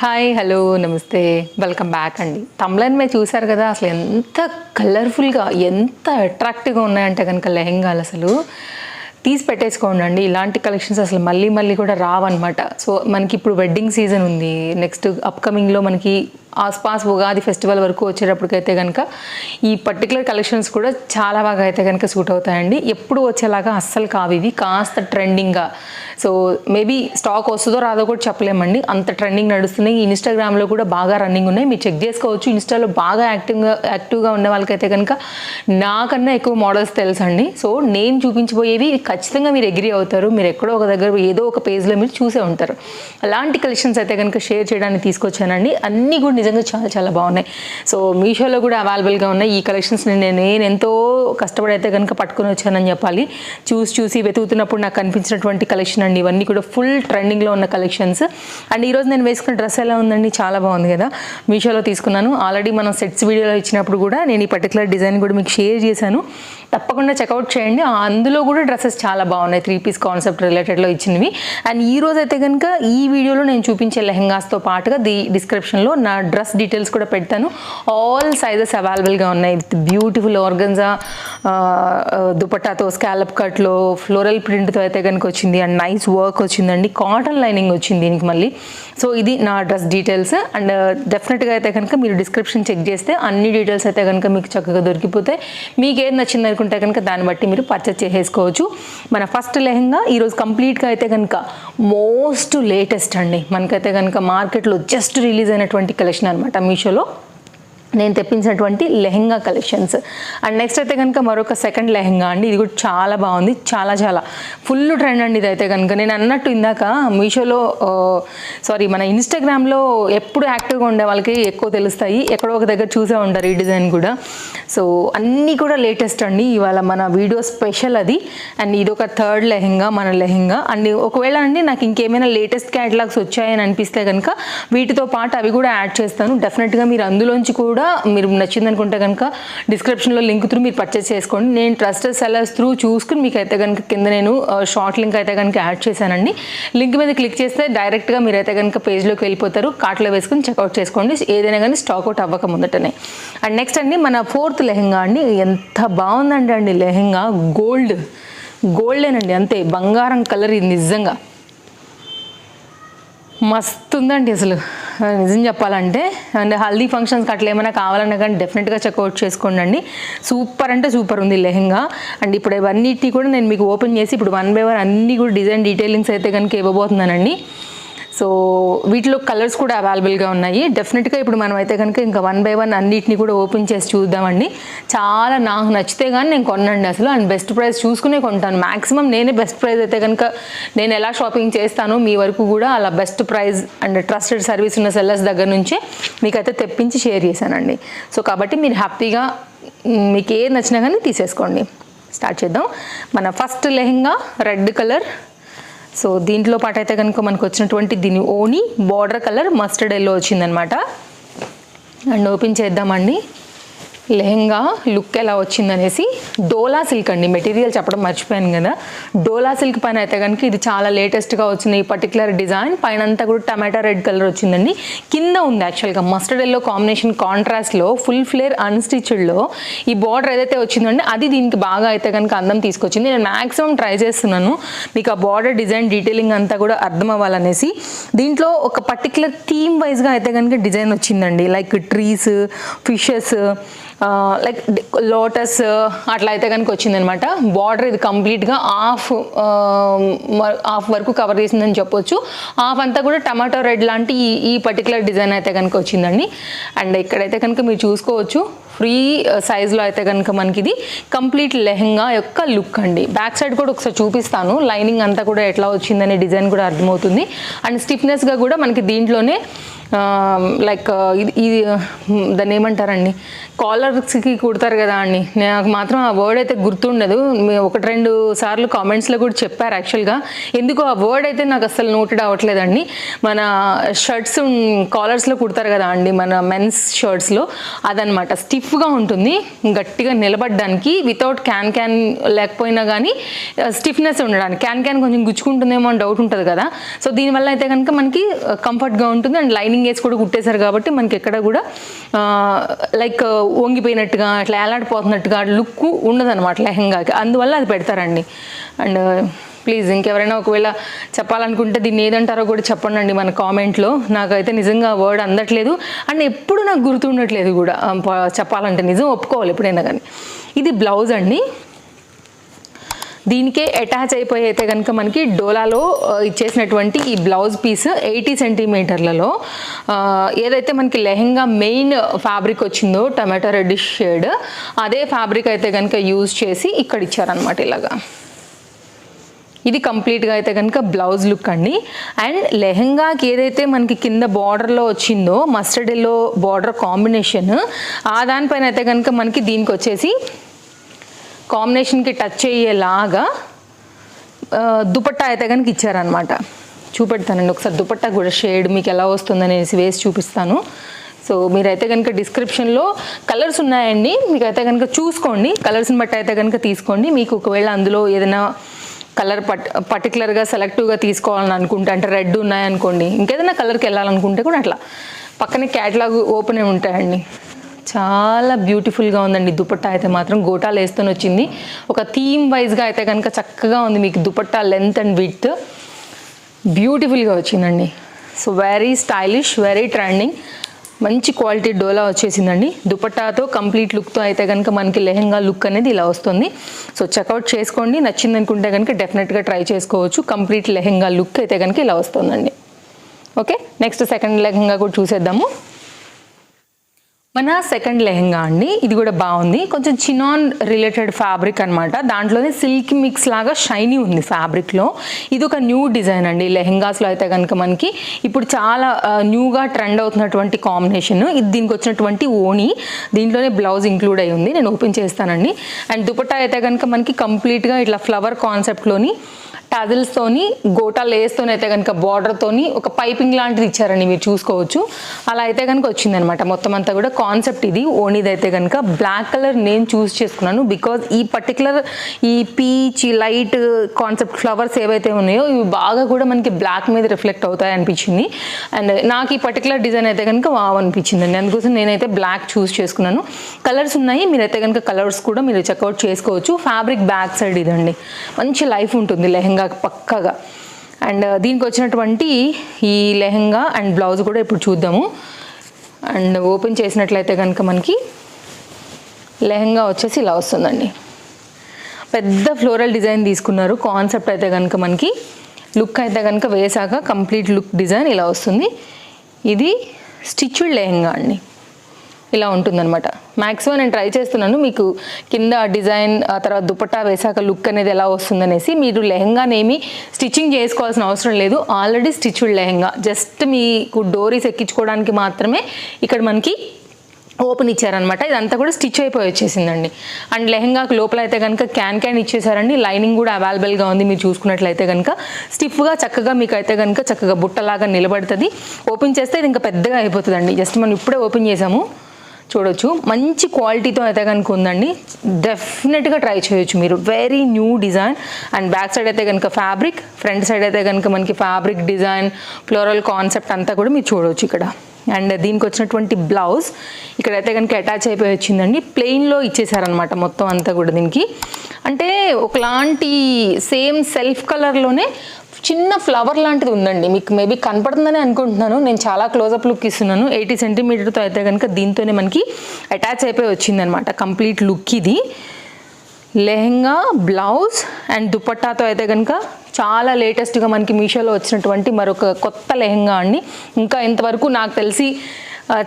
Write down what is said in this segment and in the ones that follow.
Hi hello namaste. Welcome back అండి. తమ్లైన్ మీరు చూశారు కదా అసలు ఎంత కలర్ఫుల్గా ఎంత అట్రాక్టివ్గా ఉన్నాయంటే కనుక లెహెంగాలు అసలు. తీసి పెట్టేసుకోండి అండి ఇలాంటి కలెక్షన్స్ అసలు మళ్ళీ మళ్ళీ కూడా రావన్నమాట. సో మనకి ఇప్పుడు వెడ్డింగ్ సీజన్ ఉంది. నెక్స్ట్ అప్కమింగ్లో మనకి ఆస్పాస్ ఉగాది ఫెస్టివల్ వరకు వచ్చేటప్పటికైతే కనుక ఈ పర్టికులర్ కలెక్షన్స్ కూడా చాలా బాగా అయితే కనుక సూట్ అవుతాయండి. ఎప్పుడు వచ్చేలాగా అస్సలు కావు ఇవి. కాస్త ట్రెండింగ్గా సో మేబీ స్టాక్ వస్తుందో రాదో కూడా చెప్పలేమండి. అంత ట్రెండింగ్ నడుస్తున్నాయి. ఇన్స్టాగ్రామ్లో కూడా బాగా రన్నింగ్ ఉన్నాయి. మీరు చెక్ చేసుకోవచ్చు. ఇన్స్టాలో బాగా యాక్టివ్గా యాక్టివ్గా ఉన్న వాళ్ళకైతే కనుక నాకన్నా ఎక్కువ మోడల్స్ తెలుసండి. సో నేను చూపించబోయేవి ఖచ్చితంగా మీరు ఎగ్రీ అవుతారు. మీరు ఎక్కడో ఒక దగ్గర ఏదో ఒక పేజ్లో మీరు చూసే ఉంటారు. అలాంటి కలెక్షన్స్ అయితే కనుక షేర్ చేయడానికి తీసుకొచ్చానండి. అన్నీ కూడా నిజంగా చాలా చాలా బాగున్నాయి. సో మీషోలో కూడా అవైలబుల్గా ఉన్నాయి. ఈ కలెక్షన్స్ నేను నేను ఎంతో కష్టపడి అయితే కనుక పట్టుకుని వచ్చానని చెప్పాలి. చూసి చూసి వెతుకుతున్నప్పుడు నాకు కనిపించినటువంటి కలెక్షన్ అండి. ఇవన్నీ కూడా ఫుల్ ట్రెండింగ్లో ఉన్న కలెక్షన్స్ అండ్ ఈరోజు నేను వేసుకున్న డ్రెస్ ఎలా ఉందండి? చాలా బాగుంది కదా. మీషోలో తీసుకున్నాను. ఆల్రెడీ మనం సెట్స్ వీడియోలో ఇచ్చినప్పుడు కూడా నేను ఈ పర్టికులర్ డిజైన్ కూడా మీకు షేర్ చేశాను. తప్పకుండా చెక్అవుట్ చేయండి. అందులో కూడా డ్రెస్సెస్ చాలా బాగున్నాయి త్రీ పీస్ కాన్సెప్ట్ రిలేటెడ్లో ఇచ్చినవి. అండ్ ఈ రోజు అయితే కనుక ఈ వీడియోలో నేను చూపించే లెహంగాస్తో పాటుగా ది డిస్క్రిప్షన్లో నా డ్రెస్ డీటెయిల్స్ కూడా పెడతాను. ఆల్ సైజెస్ అవైలబుల్గా ఉన్నాయి. విత్ బ్యూటిఫుల్ ఆర్గన్జా దుపట్టాతో స్కాలప్ కట్లో ఫ్లోరల్ ప్రింట్తో అయితే కనుక వచ్చింది. అండ్ నైస్ వర్క్ వచ్చిందండి. కాటన్ లైనింగ్ వచ్చింది దీనికి మళ్ళీ. సో ఇది నా డ్రెస్ డీటెయిల్స్ అండ్ డెఫినెట్గా అయితే కనుక మీరు డిస్క్రిప్షన్ చెక్ చేస్తే అన్ని డీటెయిల్స్ అయితే కనుక మీకు చక్కగా దొరికిపోతాయి. మీకు ఏది నచ్చింది అనుకుంటే కనుక దాన్ని బట్టి మీరు పర్చేస్ చేసేసుకోవచ్చు. మన ఫస్ట్ లెహంగా ఈరోజు కంప్లీట్గా అయితే కనుక మోస్ట్ లేటెస్ట్ అండి. మనకైతే కనుక మార్కెట్లో జస్ట్ రిలీజ్ అయినటువంటి కలెక్షన్ అనమాట మీషోలో. నేను తెప్పించినటువంటి లెహెంగా కలెక్షన్స్. అండ్ నెక్స్ట్ అయితే కనుక మరొక సెకండ్ లెహెంగా అండి. ఇది కూడా చాలా బాగుంది. చాలా చాలా. ఫుల్ ట్రెండ్ అండి ఇది అయితే కనుక నేను అన్నట్టు ఇందాక మీషోలో సారీ మన ఇన్స్టాగ్రామ్లో ఎప్పుడు యాక్టివ్గా ఉండే వాళ్ళకి ఎక్కువ తెలుస్తాయి. ఎక్కడో ఒక దగ్గర చూసే ఉంటారు ఈ డిజైన్ కూడా. సో అన్నీ కూడా లేటెస్ట్ అండి. ఇవాళ మన వీడియో స్పెషల్ అది. అండ్ ఇది ఒక థర్డ్ లెహెంగా మన లెహెంగా. అండ్ ఒకవేళ అండి నాకు ఇంకేమైనా లేటెస్ట్ క్యాటలాగ్స్ వచ్చాయని అనిపిస్తే కనుక వీటితో పాటు అవి కూడా యాడ్ చేస్తాను. డెఫినెట్గా మీరు అందులోంచి కూడా మీరు నచ్చింది అనుకుంటే కనుక డిస్క్రిప్షన్లో లింక్ త్రూ మీరు పర్చేస్ చేసుకోండి. నేను ట్రస్టెడ్ సెలర్స్ త్రూ చూసుకుని మీకు అయితే కనుక కింద నేను షార్ట్ లింక్ అయితే కనుక యాడ్ చేశానండి. లింక్ మీద క్లిక్ చేస్తే డైరెక్ట్గా మీరు అయితే కనుక పేజ్లోకి వెళ్ళిపోతారు. కార్ట్లో వేసుకుని చెక్అవుట్ చేసుకోండి. ఏదైనా కానీ స్టాక్ అవుట్ అవ్వక ముందటనే. అండ్ నెక్స్ట్ అండి మన ఫోర్త్ లెహెంగా అండి. ఎంత బాగుందండి అండి లెహెంగా. గోల్డ్ గోల్డేనండి అంతే. బంగారం కలర్ ఇది నిజంగా. మస్తు ఉందండి అసలు. నిజం చెప్పాలంటే అండ్ హల్దీ ఫంక్షన్స్కి అట్లా ఏమైనా కావాలన్నా కానీ డెఫినెట్గా చెక్అవుట్ చేసుకోండి అండి సూపర్ అంటే సూపర్ ఉంది లెహెంగా. అండ్ ఇప్పుడు ఇవన్నిటి కూడా నేను మీకు ఓపెన్ చేసి ఇప్పుడు వన్ బై వన్ అన్నీ కూడా డిజైన్ డీటెయిలింగ్స్ అయితే కనుక ఇవ్వబోతున్నానండి. సో వీటిలో కలర్స్ కూడా అవైలబుల్గా ఉన్నాయి. డెఫినెట్గా ఇప్పుడు మనం అయితే కనుక ఇంకా వన్ బై వన్ అన్నిటిని కూడా ఓపెన్ చేసి చూద్దామండి. చాలా నాకు నచ్చితే కానీ నేను కొనండి అసలు. అండ్ బెస్ట్ ప్రైస్ చూసుకునే కొంటాను. మ్యాక్సిమం నేనే బెస్ట్ ప్రైస్ అయితే కనుక నేను ఎలా షాపింగ్ చేస్తానో మీ వరకు కూడా అలా best price and trusted service ఉన్న సెల్లర్స్ దగ్గర నుంచే మీకైతే తెప్పించి షేర్ చేశానండి. సో కాబట్టి మీరు హ్యాపీగా మీకు ఏది నచ్చినా కానీ తీసేసుకోండి. స్టార్ట్ చేద్దాం. మన first lehenga red colour so దీంట్లో పాటు అయితే కనుక మనకు వచ్చినటువంటి దీని ఓని బార్డర్ కలర్ మస్టర్డ్ ఎల్లో వచ్చిందనమాట అండ్ ఓపెన్ చేద్దామండి. లెహెంగా లుక్ ఎలా వచ్చిందనేసి డోలా సిల్క్ అండి. మెటీరియల్ చెప్పడం మర్చిపోయాను కదా. డోలా సిల్క్ పైన అయితే కనుక ఇది చాలా లేటెస్ట్గా వచ్చింది. ఈ పర్టికులర్ డిజైన్ పైన అంతా కూడా టమాటా రెడ్ కలర్ వచ్చిందండి. కింద ఉంది యాక్చువల్గా మస్టర్డ్ ఎల్లో కాంబినేషన్ కాంట్రాస్ట్లో ఫుల్ ఫ్లేర్ అన్స్టిచ్డ్లో ఈ బార్డర్ ఏదైతే వచ్చిందండి అది దీనికి బాగా అయితే కనుక అందం తీసుకొచ్చింది. నేను మ్యాక్సిమం ట్రై చేస్తున్నాను. మీకు ఆ బార్డర్ డిజైన్ డీటెయిలింగ్ అంతా కూడా అర్థం అవ్వాలనేసి. దీంట్లో ఒక పర్టికులర్ థీమ్ వైజ్గా అయితే కనుక డిజైన్ వచ్చిందండి. Like trees fishes like lotus అట్లా అయితే కనుక వచ్చిందనమాట. బార్డర్ ఇది కంప్లీట్గా హాఫ్ హాఫ్ వరకు కవర్ చేసిందని చెప్పొచ్చు. హాఫ్ అంతా కూడా టమాటో రెడ్ లాంటి ఈ పర్టికులర్ డిజైన్ అయితే కనుక వచ్చిందండి. అండ్ ఇక్కడైతే కనుక మీరు చూసుకోవచ్చు. ఫ్రీ సైజ్లో అయితే కనుక మనకి ఇది కంప్లీట్ లెహెంగా యొక్క లుక్ అండి. బ్యాక్ సైడ్ కూడా ఒకసారి చూపిస్తాను. లైనింగ్ అంతా కూడా ఎట్లా వచ్చిందనే డిజైన్ కూడా అర్థమవుతుంది. అండ్ స్టిఫ్నెస్గా కూడా మనకి దీంట్లోనే లైక్ ఇది ఇది దాన్ని ఏమంటారండి? కాలర్స్కి కుడతారు కదా అండి. నాకు మాత్రం ఆ వర్డ్ అయితే గుర్తుండదు. ఒకటి రెండు సార్లు కామెంట్స్లో కూడా చెప్పారు యాక్చువల్గా. ఎందుకు ఆ వర్డ్ అయితే నాకు అసలు నోటెడ్ అవ్వట్లేదండి. మన షర్ట్స్ కాలర్స్లో కుడతారు కదా అండి మన మెన్స్ షర్ట్స్లో అదనమాట. స్టిఫ్ స్టిఫ్గా ఉంటుంది. గట్టిగా నిలబడడానికి వితౌట్ క్యాన్ క్యాన్ లేకపోయినా కానీ స్టిఫ్నెస్ ఉండడానికి. క్యాన్ క్యాన్ కొంచెం గుచ్చుకుంటుందేమో అని డౌట్ ఉంటుంది కదా. సో దీనివల్ల అయితే కనుక మనకి కంఫర్ట్గా ఉంటుంది. అండ్ లైనింగ్ వేసి కూడా కుట్టేశారు కాబట్టి మనకి ఎక్కడ కూడా లైక్ వంగిపోయినట్టుగా అట్లా ఏలాడిపోతున్నట్టుగా లుక్ ఉండదన్నమాట లెహంగాకి. అందువల్ల అది పెడతారండి. అండ్ ప్లీజ్ ఇంకెవరైనా ఒకవేళ చెప్పాలనుకుంటే దీన్ని ఏదంటారో కూడా చెప్పండి అండి మన కామెంట్లో. నాకైతే నిజంగా వర్డ్ అందట్లేదు. అండ్ ఎప్పుడు నాకు గుర్తుండట్లేదు కూడా చెప్పాలంటే నిజం ఒప్పుకోవాలి ఎప్పుడైనా కానీ. ఇది బ్లౌజ్ అండి. దీనికే అటాచ్ అయిపోయి అయితే కనుక మనకి డోలాలో ఇచ్చేసినటువంటి ఈ బ్లౌజ్ పీస్ ఎయిటీ సెంటీమీటర్లలో ఏదైతే మనకి లెహెంగా మెయిన్ ఫ్యాబ్రిక్ వచ్చిందో టమాటో రెడ్డిష్ షేడ్ అదే ఫ్యాబ్రిక్ అయితే కనుక యూజ్ చేసి ఇక్కడ ఇచ్చారనమాట ఇలాగా. ఇది కంప్లీట్గా అయితే కనుక బ్లౌజ్ లుక్ అండి. అండ్ లెహెంగాకి ఏదైతే మనకి కింద బార్డర్లో వచ్చిందో మస్టర్డ్ ఎల్లో బార్డర్ కాంబినేషన్ ఆ దానిపైన అయితే కనుక మనకి దీనికి వచ్చేసి కాంబినేషన్కి టచ్ అయ్యేలాగా దుపట్టా అయితే కనుక ఇచ్చారనమాట చూపెడతానండి ఒకసారి దుపట్టా కూడా షేడ్ మీకు ఎలా వస్తుందనేసి వేసి చూపిస్తాను. సో మీరైతే కనుక డిస్క్రిప్షన్లో కలర్స్ ఉన్నాయండి మీకు అయితే కనుక చూసుకోండి కలర్స్ని బట్టి అయితే కనుక తీసుకోండి. మీకు ఒకవేళ అందులో ఏదైనా కలర్ పట్ పర్టికులర్గా సెలెక్టివ్గా తీసుకోవాలని అనుకుంటే అంటే రెడ్ ఉన్నాయనుకోండి ఇంకేదైనా కలర్కి వెళ్ళాలనుకుంటే కూడా అట్లా. పక్కనే క్యాటలాగ్ ఓపెన్ అయి ఉంటాయండి. చాలా బ్యూటిఫుల్గా ఉందండి. దుపట్టా అయితే మాత్రం గోటాలు వేస్తూనే వచ్చింది. ఒక థీమ్ వైజ్గా అయితే కనుక చక్కగా ఉంది మీకు దుపట్టా లెంత్ అండ్ విత్ బ్యూటిఫుల్గా వచ్చిందండి. So very stylish very trending మంచి క్వాలిటీ డోలా వచ్చేసిందండి. దుపట్టాతో కంప్లీట్ లుక్తో అయితే కనుక మనకి లెహెంగా లుక్ అనేది ఇలా వస్తుంది. సో చెక్అవుట్ చేసుకోండి. నచ్చింది అనుకుంటే కనుక డెఫినెట్గా ట్రై చేసుకోవచ్చు. కంప్లీట్ లెహెంగా లుక్ అయితే కనుక ఇలా వస్తుందండి. ఓకే? నెక్స్ట్ సెకండ్ లెహెంగా కూడా చూసేద్దాము. మన సెకండ్ లెహెంగా అండి. ఇది కూడా బాగుంది. కొంచెం చినాన్ రిలేటెడ్ ఫ్యాబ్రిక్ అన్నమాట. దాంట్లోనే సిల్క్ మిక్స్ లాగా షైనీ ఉంది ఫ్యాబ్రిక్లో ఇది ఒక న్యూ డిజైన్ అండి. లెహెంగాస్లో అయితే కనుక మనకి ఇప్పుడు చాలా న్యూగా ట్రెండ్ అవుతున్నటువంటి కాంబినేషన్ ఇది దీనికి వచ్చినటువంటి ఓణి. దీంట్లోనే బ్లౌజ్ ఇంక్లూడ్ అయి ఉంది. నేను ఓపెన్ చేస్తానండి. అండ్ దుపట్టా అయితే కనుక మనకి కంప్లీట్గా ఇట్లా ఫ్లవర్ కాన్సెప్ట్లోని టజిల్స్తోని గోటా లేస్తోని అయితే కనుక బార్డర్తోని ఒక పైపింగ్ లాంటిది ఇచ్చారండి మీరు చూసుకోవచ్చు. అలా అయితే కనుక వచ్చిందనమాట. మొత్తం అంతా కూడా కాన్సెప్ట్ ఇది. ఓనీది అయితే కనుక బ్లాక్ కలర్ నేను చూస్ చేసుకున్నాను. బికాజ్ ఈ పర్టికులర్ ఈ పీచ్ లైట్ కాన్సెప్ట్ ఫ్లవర్స్ ఏవైతే ఉన్నాయో ఇవి బాగా కూడా మనకి బ్లాక్ మీద రిఫ్లెక్ట్ అవుతాయి అనిపించింది. అండ్ నాకు ఈ పర్టికులర్ డిజైన్ అయితే కనుక వావ్ అండి అందుకోసం నేనైతే బ్లాక్ చూస్ చేసుకున్నాను. కలర్స్ ఉన్నాయి. మీరైతే కనుక కలర్స్ కూడా మీరు చెక్అవుట్ చేసుకోవచ్చు. ఫ్యాబ్రిక్ బ్యాక్ సైడ్ ఇదండి. మంచి లైఫ్ ఉంటుంది. లెహంగా లెహంగా పక్కగా. అండ్ uh, దీనికి వచ్చినటువంటి ఈ లెహంగా అండ్ బ్లౌజ్ కూడా ఇప్పుడు చూద్దాము. అండ్ ఓపెన్ చేసినట్లయితే కనుక మనకి లెహెంగా వచ్చేసి ఇలా వస్తుందండి. పెద్ద ఫ్లోరల్ డిజైన్ తీసుకున్నారు. కాన్సెప్ట్ అయితే కనుక మనకి లుక్ అయితే కనుక వేసాక కంప్లీట్ లుక్ డిజైన్ ఇలా వస్తుంది. ఇది స్టిచ్డ్ లెహెంగా అండి. ఇలా ఉంటుందన్నమాట. మ్యాక్సిమం నేను ట్రై చేస్తున్నాను. మీకు కింద డిజైన్ ఆ తర్వాత దుపట్టా వేసాక లుక్ అనేది ఎలా వస్తుందనేసి మీరు లెహెంగానేమి స్టిచ్చింగ్ చేసుకోవాల్సిన అవసరం లేదు. Already stitched lehenga. జస్ట్ మీకు డోరీస్ ఎక్కించుకోవడానికి మాత్రమే ఇక్కడ మనకి ఓపెన్ ఇచ్చారనమాట ఇదంతా కూడా స్టిచ్ అయిపోయి వచ్చేసిందండి. అండ్ లెహెంగాకి లోపల అయితే కనుక క్యాన్ క్యాన్ ఇచ్చేసారండి. లైనింగ్ కూడా అవైలబుల్గా ఉంది. మీరు చూసుకున్నట్లయితే కనుక స్టిఫ్గా చక్కగా మీకు అయితే కనుక చక్కగా బుట్టలాగా నిలబడుతుంది. ఓపెన్ చేస్తే ఇది ఇంకా పెద్దగా అయిపోతుందండి. జస్ట్ మనం ఇప్పుడే ఓపెన్ చేసాము. చూడొచ్చు. మంచి క్వాలిటీతో అయితే కనుక ఉందండి. డెఫినెట్గా ట్రై చేయొచ్చు మీరు. Very new design and back side అయితే కనుక ఫ్యాబ్రిక్ ఫ్రంట్ సైడ్ అయితే కనుక మనకి ఫ్యాబ్రిక్ డిజైన్ ఫ్లోరల్ కాన్సెప్ట్ అంతా కూడా మీరు చూడవచ్చు ఇక్కడ. అండ్ దీనికి వచ్చినటువంటి బ్లౌజ్ ఇక్కడైతే కనుక అటాచ్ అయిపోయి వచ్చిందండి. ప్లెయిన్లో ఇచ్చేసారనమాట మొత్తం అంతా కూడా దీనికి. అంటే ఒకలాంటి సేమ్ సెల్ఫ్ కలర్లోనే చిన్న ఫ్లవర్ లాంటిది ఉందండి. మీకు మేబీ కనపడుతుందని అనుకుంటున్నాను. నేను చాలా క్లోజప్ లుక్ ఇస్తున్నాను. ఎయిటీ సెంటీమీటర్తో అయితే కనుక దీంతోనే మనకి అటాచ్ అయిపోయి వచ్చిందనమాట కంప్లీట్ లుక్ ఇది. లెహెంగా బ్లౌజ్ అండ్ దుపట్టాతో అయితే కనుక చాలా లేటెస్ట్గా మనకి మీషోలో వచ్చినటువంటి మరొక కొత్త లెహెంగా అండి. ఇంకా ఇంతవరకు నాకు తెలిసి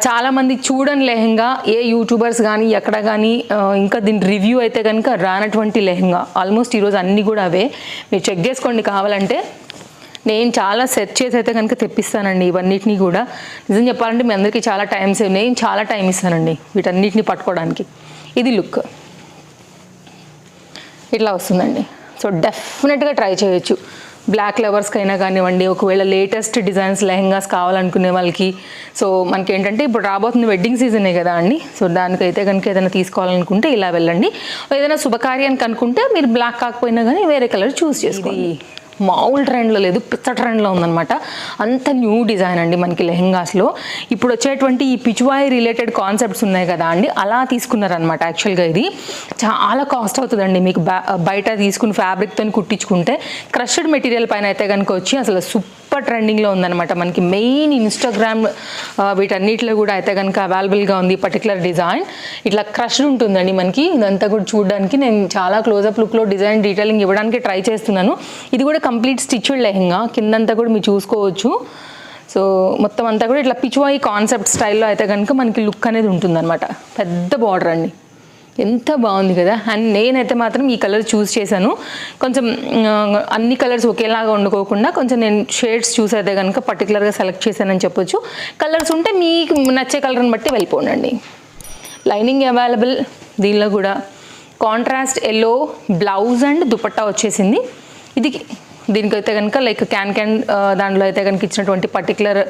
చాలామంది చూడని లెహెంగా ఏ యూట్యూబర్స్ కానీ ఎక్కడ కానీ ఇంకా దీని రివ్యూ అయితే కనుక రానటువంటి లెహెంగా. ఆల్మోస్ట్ ఈరోజు అన్నీ కూడా అవే. మీరు చెక్ చేసుకోండి కావాలంటే. నేను చాలా సెర్చ్ చేసి అయితే కనుక తెప్పిస్తానండి ఇవన్నిటిని కూడా. నిజం చెప్పాలంటే మీ అందరికీ చాలా టైం సేవ్ నేను చాలా టైం ఇస్తానండి వీటన్నిటిని పట్టుకోవడానికి. ఇది లుక్. ఇట్లా వస్తుందండి. సో డెఫినెట్గా ట్రై చేయొచ్చు. బ్లాక్ లవర్స్కి అయినా కానివ్వండి ఒకవేళ లేటెస్ట్ డిజైన్స్ లెహెంగాస్ కావాలనుకునే వాళ్ళకి. సో మనకి ఏంటంటే ఇప్పుడు రాబోతుంది వెడ్డింగ్ సీజనే కదా అండి. సో దానికైతే కనుక ఏదైనా తీసుకోవాలనుకుంటే ఇలా వెళ్ళండి. ఏదైనా శుభకార్యానికి అనుకుంటే మీరు బ్లాక్ కాకపోయినా కానీ వేరే కలర్ చూస్ చేసుకోండి. మామూలు ట్రెండ్లో లేదు పిచ్చ ట్రెండ్లో ఉందనమాట అంత న్యూ డిజైన్ అండి మనకి లెహెంగాస్లో. ఇప్పుడు వచ్చేటువంటి ఈ పిచువాయి రిలేటెడ్ కాన్సెప్ట్స్ ఉన్నాయి కదా అండి అలా తీసుకున్నారనమాట యాక్చువల్గా ఇది. చాలా కాస్ట్ అవుతుందండి మీకు బయట తీసుకుని ఫ్యాబ్రిక్తో కుట్టించుకుంటే. క్రష్డ్ మెటీరియల్ పైన అయితే కనుక వచ్చి అసలు సూపర్ ట్రెండింగ్లో ఉందన్నమాట మనకి మెయిన్ ఇన్స్టాగ్రామ్ వీటన్నిటిలో కూడా అయితే కనుక అవైలబుల్గా ఉంది పర్టికులర్ డిజైన్. ఇట్లా క్రష్డ్ ఉంటుందండి మనకి. ఇదంతా కూడా చూడడానికి నేను చాలా క్లోజప్ లుక్లో డిజైన్ డీటెయిలింగ్ ఇవ్వడానికి ట్రై చేస్తున్నాను. ఇది కూడా కంప్లీట్ స్టిచ్డ్ లెహంగా. కిందంతా కూడా మీరు చూసుకోవచ్చు. సో మొత్తం అంతా కూడా ఇట్లా పిచువాయి కాన్సెప్ట్ స్టైల్లో అయితే కనుక మనకి లుక్ అనేది ఉంటుందన్నమాట. పెద్ద బార్డర్ అండి. ఎంత బాగుంది కదా. అండ్ నేనైతే మాత్రం ఈ కలర్ చూస్ చేశాను. కొంచెం అన్ని కలర్స్ ఒకేలాగా వండుకోకుండా కొంచెం నేను షేడ్స్ చూస్ అయితే కనుక పర్టికులర్గా సెలెక్ట్ చేశానని చెప్పొచ్చు. కలర్స్ ఉంటే మీకు నచ్చే కలర్ని బట్టి వెళ్ళిపోండి లైనింగ్ అవైలబుల్ దీనిలో కూడా. Contrast yellow blouse and dupatta వచ్చేసింది. ఇది దీనికైతే కనుక లైక్ క్యాన్ క్యాన్ దాంట్లో అయితే కనుక ఇచ్చినటువంటి పర్టికులర్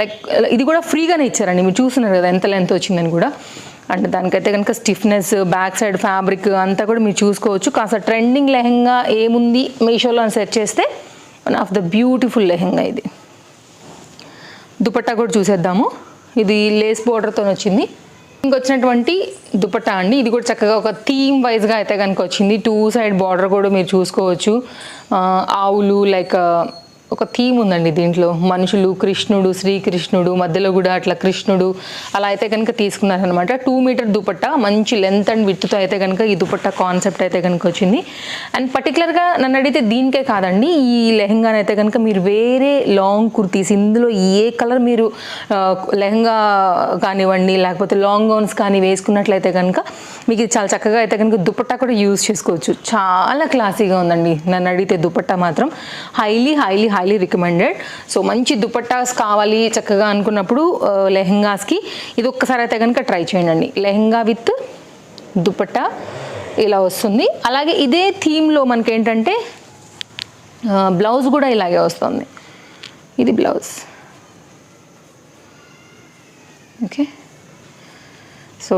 లైక్ ఇది కూడా ఫ్రీగానే ఇచ్చారండి. మీరు చూస్తున్నారు కదా ఎంత లెంత్ వచ్చిందని కూడా. అంటే దానికైతే కనుక స్టిఫ్నెస్ బ్యాక్ సైడ్ ఫ్యాబ్రిక్ అంతా కూడా మీరు చూసుకోవచ్చు. కాస్త ట్రెండింగ్ లెహంగా ఏముంది మీషోలో అని సెర్చ్ చేస్తే one of the beautiful lehenga ఇది. దుపట్టా కూడా చూసేద్దాము. ఇది లేస్ బోర్డర్తో వచ్చింది. ఇంకొచ్చినటువంటి దుపట్టా అండి. ఇది కూడా చక్కగా ఒక థీమ్ వైజ్గా అయితే కనుక వచ్చింది. టూ సైడ్ బార్డర్ కూడా మీరు చూసుకోవచ్చు. ఆవులు లైక్ ఒక థీమ్ ఉందండి దీంట్లో. మనుషులు కృష్ణుడు శ్రీకృష్ణుడు మధ్యలో కూడా అట్లా కృష్ణుడు అలా అయితే కనుక తీసుకున్నారనమాట టూ మీటర్ దుపట్టా మంచి లెంత్ అండ్ విత్తుతో అయితే కనుక ఈ దుపట్టా కాన్సెప్ట్ అయితే కనుక వచ్చింది. అండ్ పర్టికులర్గా నన్ను అడిగితే దీనికే కాదండి ఈ లెహంగాని అయితే కనుక మీరు వేరే లాంగ్ కుర్తీస్ ఇందులో ఏ కలర్ మీరు లెహంగా కానివ్వండి లేకపోతే లాంగ్ గౌన్స్ కానీ వేసుకున్నట్లయితే కనుక మీకు ఇది చాలా చక్కగా అయితే కనుక దుపట్టా కూడా యూజ్ చేసుకోవచ్చు. చాలా క్లాసీగా ఉందండి నన్ను అడిగితే దుపట్టా మాత్రం. Highly highly highly recommended so మంచి దుపట్టాస్ కావాలి చక్కగా అనుకున్నప్పుడు uh, లెహెంగాస్కి ఇది ఒక్కసారి అయితే కనుక ట్రై చేయండి. లెహెంగా విత్ దుపట్టా ఇలా వస్తుంది. అలాగే ఇదే థీమ్లో మనకి ఏంటంటే uh, బ్లౌజ్ కూడా ఇలాగే వస్తుంది. ఇది బ్లౌజ్. ఓకే? సో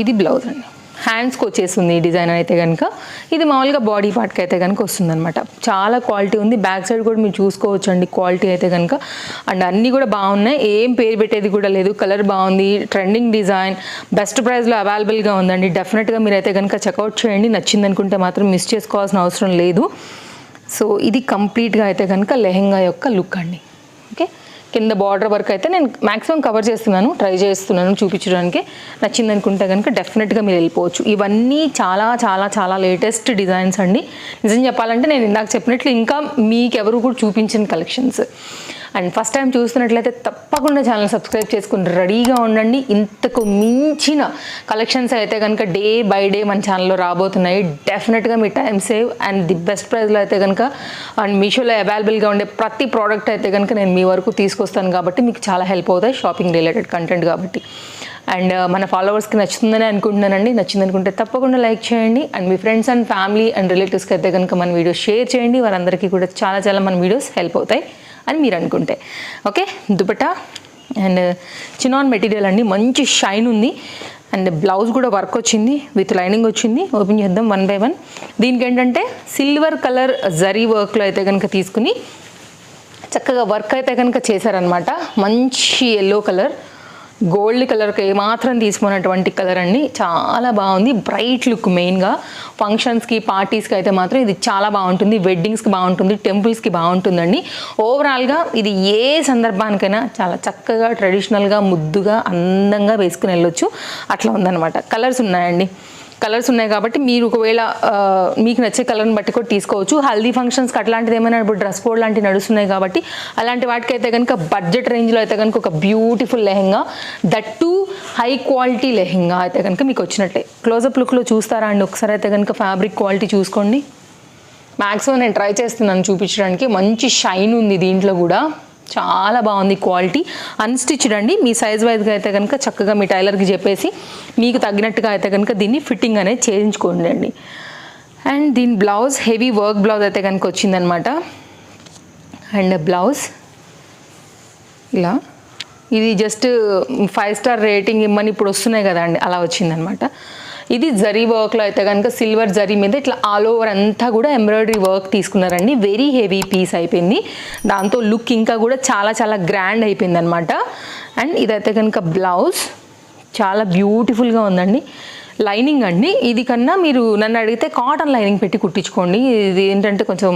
ఇది బ్లౌజ్ అండి. హ్యాండ్స్కి వచ్చేస్తుంది ఈ డిజైన్ అయితే కనుక ఇది మామూలుగా బాడీ పార్ట్కి అయితే కనుక వస్తుందన్నమాట. చాలా క్వాలిటీ ఉంది. బ్యాక్ సైడ్ కూడా మీరు చూసుకోవచ్చు అండి క్వాలిటీ అయితే కనుక అండ్ అన్నీ కూడా బాగున్నాయి. ఏం పేరు పెట్టేది కూడా లేదు. కలర్ బాగుంది. ట్రెండింగ్ డిజైన్ బెస్ట్ ప్రైస్లో అవైలబుల్గా ఉందండి. డెఫినెట్గా మీరు అయితే కనుక చెక్అవుట్ చేయండి. నచ్చింది అనుకుంటే మాత్రం మిస్ చేసుకోవాల్సిన అవసరం లేదు. సో ఇది కంప్లీట్గా అయితే కనుక లెహెంగా యొక్క లుక్ అండి. కింద బార్డర్ వర్క్ అయితే నేను మాక్సిమం కవర్ చేస్తున్నాను ట్రై చేస్తున్నాను చూపించడానికి. నచ్చింది అనుకుంటే కనుక డెఫినెట్గా మీరు వెళ్ళిపోవచ్చు. ఇవన్నీ చాలా చాలా చాలా లేటెస్ట్ డిజైన్స్ అండి. నిజం చెప్పాలంటే నేను ఇందాక చెప్పినట్లు ఇంకా మీకు ఎవరు కూడా చూపించిన కలెక్షన్స్ అండ్ ఫస్ట్ టైం చూస్తున్నట్లయితే తప్పకుండా ఛానల్ సబ్స్క్రైబ్ చేసుకుని రెడీగా ఉండండి. ఇంతకు మించిన కలెక్షన్స్ అయితే కనుక డే బై డే మన ఛానల్లో రాబోతున్నాయి. డెఫినెట్గా మీ time save and the best ప్రైస్లో అయితే కనుక అండ్ మీషోలో అవైలబుల్గా ఉండే ప్రతి ప్రోడక్ట్ అయితే కనుక నేను మీ వరకు తీసుకొస్తాను కాబట్టి మీకు చాలా హెల్ప్ అవుతాయి షాపింగ్ రిలేటెడ్ కంటెంట్ కాబట్టి. అండ్ uh, మన ఫాలోవర్స్కి నచ్చుతుందని అనుకుంటున్నానండి. నచ్చింది అనుకుంటే తప్పకుండా లైక్ చేయండి. అండ్ మీ ఫ్రెండ్స్ అండ్ ఫ్యామిలీ అండ్ రిలేటివ్స్కి అయితే కనుక మన వీడియోస్ షేర్ చేయండి. వారందరికీ కూడా చాలా చాలా మన వీడియోస్ హెల్ప్ అవుతాయి. అని మీరు అనుకుంటే. Okay dupatta and uh, chinon material అండి. మంచి షైన్ ఉంది. అండ్ బ్లౌజ్ కూడా వర్క్ వచ్చింది. విత్ లైనింగ్ వచ్చింది. ఓపెన్ చేద్దాం వన్ బై వన్. దీనికి ఏంటంటే సిల్వర్ కలర్ జరీ వర్క్లో అయితే కనుక తీసుకుని చక్కగా వర్క్ అయితే కనుక చేశారనమాట మంచి ఎల్లో కలర్. గోల్డ్ కలర్కి ఏమాత్రం తీసుకున్నటువంటి కలర్ అండి. చాలా బాగుంది. బ్రైట్ లుక్ మెయిన్గా ఫంక్షన్స్కి పార్టీస్కి అయితే మాత్రం ఇది చాలా బాగుంటుంది. వెడ్డింగ్స్కి బాగుంటుంది. టెంపుల్స్కి బాగుంటుందండి. ఓవరాల్గా ఇది ఏ సందర్భానికైనా చాలా చక్కగా ట్రెడిషనల్గా ముద్దుగా అందంగా వేసుకుని వెళ్ళొచ్చు. అట్లా ఉందన్నమాట. కలర్స్ ఉన్నాయండి. కలర్స్ ఉన్నాయి కాబట్టి మీరు ఒకవేళ మీకు నచ్చే కలర్ని బట్టి కూడా తీసుకోవచ్చు. హల్దీ ఫంక్షన్స్కి అట్లాంటిది ఏమైనా ఇప్పుడు డ్రెస్ కోడ్ లాంటివి నడుస్తున్నాయి కాబట్టి అలాంటి వాటికి అయితే కనుక బడ్జెట్ రేంజ్లో అయితే కనుక ఒక beautiful lehenga that too high quality lehenga అయితే కనుక మీకు వచ్చినట్టే. క్లోజప్ లుక్లో చూస్తారా అండి? ఒకసారి అయితే కనుక ఫ్యాబ్రిక్ క్వాలిటీ చూసుకోండి. మ్యాక్సిమం నేను ట్రై చేస్తున్నాను చూపించడానికి. మంచి షైన్ ఉంది దీంట్లో కూడా. చాలా బాగుంది క్వాలిటీ. అన్స్టిచ్డ్ అండి. మీ సైజ్ వైజ్గా అయితే కనుక చక్కగా మీ టైలర్కి చెప్పేసి మీకు తగ్గినట్టుగా అయితే కనుక దీన్ని ఫిట్టింగ్ అనేది చేయించుకోండి అండి. అండ్ దీని బ్లౌజ్ హెవీ వర్క్ బ్లౌజ్ అయితే కనుక వచ్చిందనమాట అండ్ బ్లౌజ్ ఇలా. ఇది జస్ట్ ఫైవ్ స్టార్ రేటింగ్ ఇమ్మని ఇప్పుడు వస్తున్నాయి కదా అండి. అలా వచ్చిందనమాట ఇది జరీ వర్క్లో అయితే కనుక సిల్వర్ జరీ మీద ఇట్లా ఆల్ ఓవర్ అంతా కూడా ఎంబ్రాయిడరీ వర్క్ తీసుకున్నారండి. వెరీ హెవీ పీస్ అయిపోయింది. దాంతో లుక్ ఇంకా కూడా చాలా చాలా గ్రాండ్ అయిపోయింది అనమాట అండ్ ఇదైతే కనుక బ్లౌజ్ చాలా బ్యూటిఫుల్గా ఉందండి. లైనింగ్ అండి. ఇది కన్నా మీరు నన్ను అడిగితే కాటన్ లైనింగ్ పెట్టి కుట్టించుకోండి. ఇది ఏంటంటే కొంచెం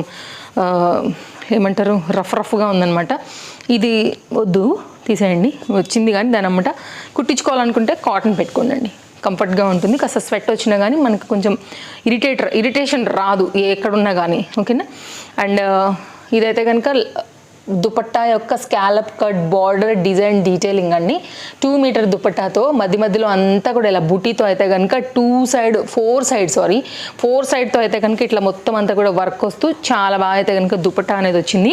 ఏమంటారు? రఫ్ రఫ్గా ఉందన్నమాట. ఇది వద్దు. తీసేయండి. వచ్చింది కానీ దాని అమ్మట కుట్టించుకోవాలనుకుంటే కాటన్ పెట్టుకోండి కంఫర్ట్గా ఉంటుంది. కాస్త స్వెట్ వచ్చినా కానీ మనకు కొంచెం ఇరిటేట్ ఇరిటేషన్ రాదు ఎక్కడున్నా కానీ ఓకేనా? అండ్ ఇదైతే కనుక దుపట్టా యొక్క scallop cut border design detailing అండి. టూ మీటర్ దుపట్టాతో మధ్య మధ్యలో అంతా కూడా ఇలా బుటీతో అయితే కనుక two side four side sorry four సైడ్తో అయితే కనుక ఇట్లా మొత్తం అంతా కూడా వర్క్ వస్తూ చాలా బాగా అయితే కనుక దుపట్టా అనేది వచ్చింది.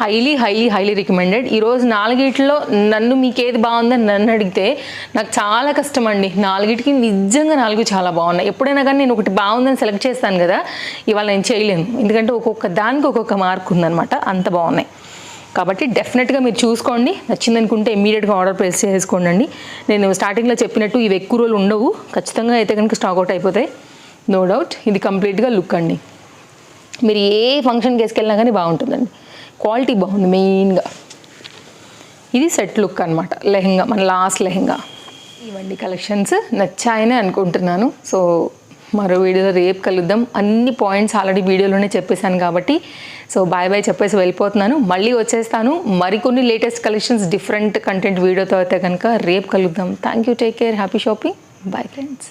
హైలీ హైలీ హైలీ రికమెండెడ్ ఈరోజు నాలుగిట్లో నన్ను మీకు ఏది బాగుందని నన్ను అడిగితే నాకు చాలా కష్టం అండి నాలుగిటికి నిజంగా నాలుగు చాలా బాగున్నాయి. ఎప్పుడైనా కానీ నేను ఒకటి బాగుందని సెలెక్ట్ చేస్తాను కదా ఇవాళ నేను చేయలేను. ఎందుకంటే ఒక్కొక్క దానికి ఒక్కొక్క మార్క్ ఉందన్నమాట. అంత బాగున్నాయి. కాబట్టి డెఫినెట్గా మీరు చూసుకోండి. నచ్చింది అనుకుంటే ఇమీడియట్గా ఆర్డర్ ప్లేస్ చేసుకోండి నేను స్టార్టింగ్లో చెప్పినట్టు ఇవి ఎక్కువ రోజులు ఉండవు. ఖచ్చితంగా అయితే కనుక స్టాక్ అవుట్ అయిపోతాయి. నో డౌట్ ఇది కంప్లీట్గా లుక్ అండి. మీరు ఏ ఫంక్షన్కి వేసుకెళ్ళినా కానీ బాగుంటుందండి. క్వాలిటీ బాగుంది మెయిన్గా. ఇది సెట్ లుక్ అనమాట లెహెంగా మన లాస్ట్ లెహెంగా. ఇవండి కలెక్షన్స్ నచ్చాయని అనుకుంటున్నాను. సో మరో వీడియోలో రేపు కలుద్దాం. అన్ని పాయింట్స్ ఆల్రెడీ వీడియోలోనే చెప్పేశాను కాబట్టి. సో బాయ్ బాయ్ చెప్పేసి వెళ్ళిపోతున్నాను. మళ్ళీ వచ్చేస్తాను. మరికొన్ని లేటెస్ట్ కలెక్షన్స్ డిఫరెంట్ కంటెంట్ వీడియోతో అయితే కనుక రేపు కలుద్దాం. Thank you take care happy shopping. Bye friends.